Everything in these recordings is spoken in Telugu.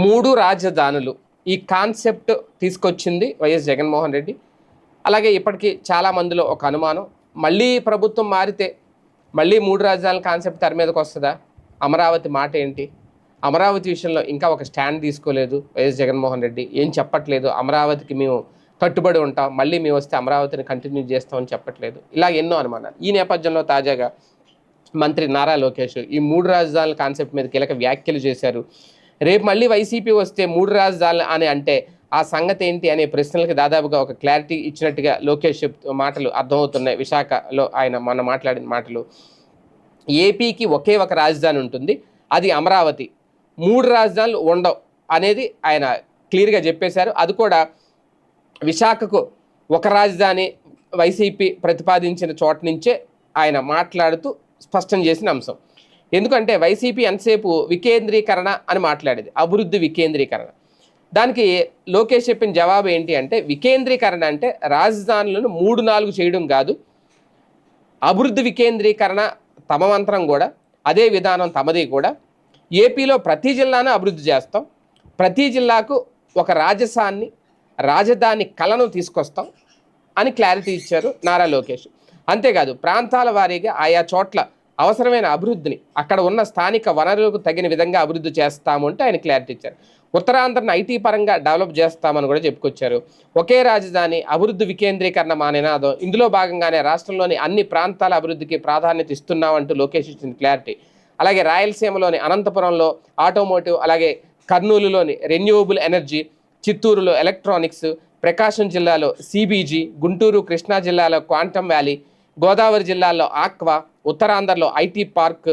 మూడు రాజధానులు ఈ కాన్సెప్ట్ తీసుకొచ్చింది వైఎస్ జగన్మోహన్ రెడ్డి. అలాగే ఇప్పటికీ చాలా మందిలో ఒక అనుమానం మళ్ళీ ప్రభుత్వం మారితే మళ్ళీ మూడు రాజధానుల కాన్సెప్ట్ తెర మీదకి వస్తుందా? అమరావతి మాట ఏంటి? అమరావతి విషయంలో ఇంకా ఒక స్టాండ్ తీసుకోలేదు వైఎస్ జగన్మోహన్ రెడ్డి. ఏం చెప్పట్లేదు? అమరావతికి మేము కట్టుబడి ఉంటాం మళ్ళీ మేము వస్తే అమరావతిని కంటిన్యూ చేస్తామని చెప్పట్లేదు. ఇలా ఎన్నో అనుమానాలు. ఈ నేపథ్యంలో తాజాగా మంత్రి నారా లోకేష్ ఈ మూడు రాజధానుల కాన్సెప్ట్ మీద కీలక వ్యాఖ్యలు చేశారు. రేపు మళ్ళీ వైసీపీ వస్తే మూడు రాజధానులు అని అంటే ఆ సంగతి ఏంటి అనే ప్రశ్నలకు దాదాపుగా ఒక క్లారిటీ ఇచ్చినట్టుగా లోకేష్ చెప్తూ మాటలు అర్థమవుతున్నాయి. విశాఖలో ఆయన మొన్న మాట్లాడిన మాటలు. ఏపీకి ఒకే ఒక రాజధాని ఉంటుంది. అది అమరావతి. మూడు రాజధానులు ఉండవు అనేది ఆయన క్లియర్గా చెప్పేశారు. అది కూడా విశాఖకు ఒక రాజధాని వైసీపీ ప్రతిపాదించిన చోట నుంచే ఆయన మాట్లాడుతూ స్పష్టం చేసిన అంశం. ఎందుకంటే వైసీపీ ఎంతసేపు వికేంద్రీకరణ అని మాట్లాడేది అభివృద్ధి వికేంద్రీకరణ. దానికి లోకేష్ చెప్పిన జవాబు ఏంటి అంటే వికేంద్రీకరణ అంటే రాజధానులను మూడు నాలుగు చేయడం కాదు అభివృద్ధి వికేంద్రీకరణ తమ మంత్రం కూడా అదే విధానం తమది కూడా. ఏపీలో ప్రతి జిల్లాను అభివృద్ధి చేస్తాం ప్రతి జిల్లాకు ఒక రాజసాన్ని రాజధాని కళను తీసుకొస్తాం అని క్లారిటీ ఇచ్చారు నారా లోకేష్. అంతేకాదు ప్రాంతాల వారీగా ఆయా చోట్ల అవసరమైన అభివృద్ధిని అక్కడ ఉన్న స్థానిక వనరులకు తగిన విధంగా అభివృద్ధి చేస్తాము అంటే ఆయన క్లారిటీ ఇచ్చారు. ఉత్తరాంధ్రను ఐటీ పరంగా డెవలప్ చేస్తామని కూడా చెప్పుకొచ్చారు. ఒకే రాజధాని అభివృద్ధి వికేంద్రీకరణ మా నినాదం ఇందులో భాగంగానే రాష్ట్రంలోని అన్ని ప్రాంతాల అభివృద్ధికి ప్రాధాన్యత ఇస్తున్నామంటూ లోకేష్ ఇచ్చిన క్లారిటీ అలాగే రాయలసీమలోని అనంతపురంలో ఆటోమోటివ్ అలాగే కర్నూలులోని రెన్యూవబుల్ ఎనర్జీ చిత్తూరులో ఎలక్ట్రానిక్స్ ప్రకాశం జిల్లాలో సిబీజీ గుంటూరు కృష్ణా జిల్లాలో క్వాంటమ్ వ్యాలీ గోదావరి జిల్లాలో ఆక్వా ఉత్తరాంధ్రలో ఐటీ పార్క్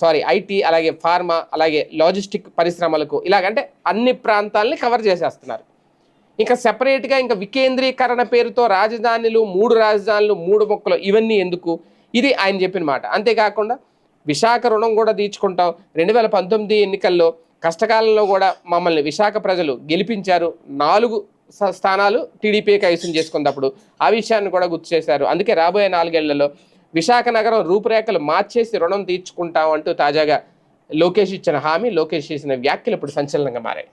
సారీ ఐటీ అలాగే ఫార్మా అలాగే లాజిస్టిక్ పరిశ్రమలకు ఇలాగంటే అన్ని ప్రాంతాలని కవర్ చేసేస్తున్నారు. ఇంకా సెపరేట్గా ఇంకా వికేంద్రీకరణ పేరుతో రాజధానులు మూడు రాజధానులు మూడు మొక్కలు ఇవన్నీ ఎందుకు? ఇది ఆయన చెప్పిన మాట. అంతేకాకుండా విశాఖ రుణం కూడా తీర్చుకుంటాం. రెండు వేల పంతొమ్మిది ఎన్నికల్లో కష్టకాలంలో కూడా మమ్మల్ని విశాఖ ప్రజలు గెలిపించారు. నాలుగు స్థానాలు టీడీపీ కైసం చేసుకున్నప్పుడు ఆ విషయాన్ని కూడా గుర్తు చేశారు. అందుకే రాబోయే నాలుగేళ్ళలో విశాఖ నగరం రూపురేఖలు మార్చేసి రుణం తీర్చుకుంటాం అంటూ తాజాగా లోకేష్ ఇచ్చిన హామీ లోకేష్ చేసిన వ్యాఖ్యలు ఇప్పుడు సంచలనంగా మారాయి.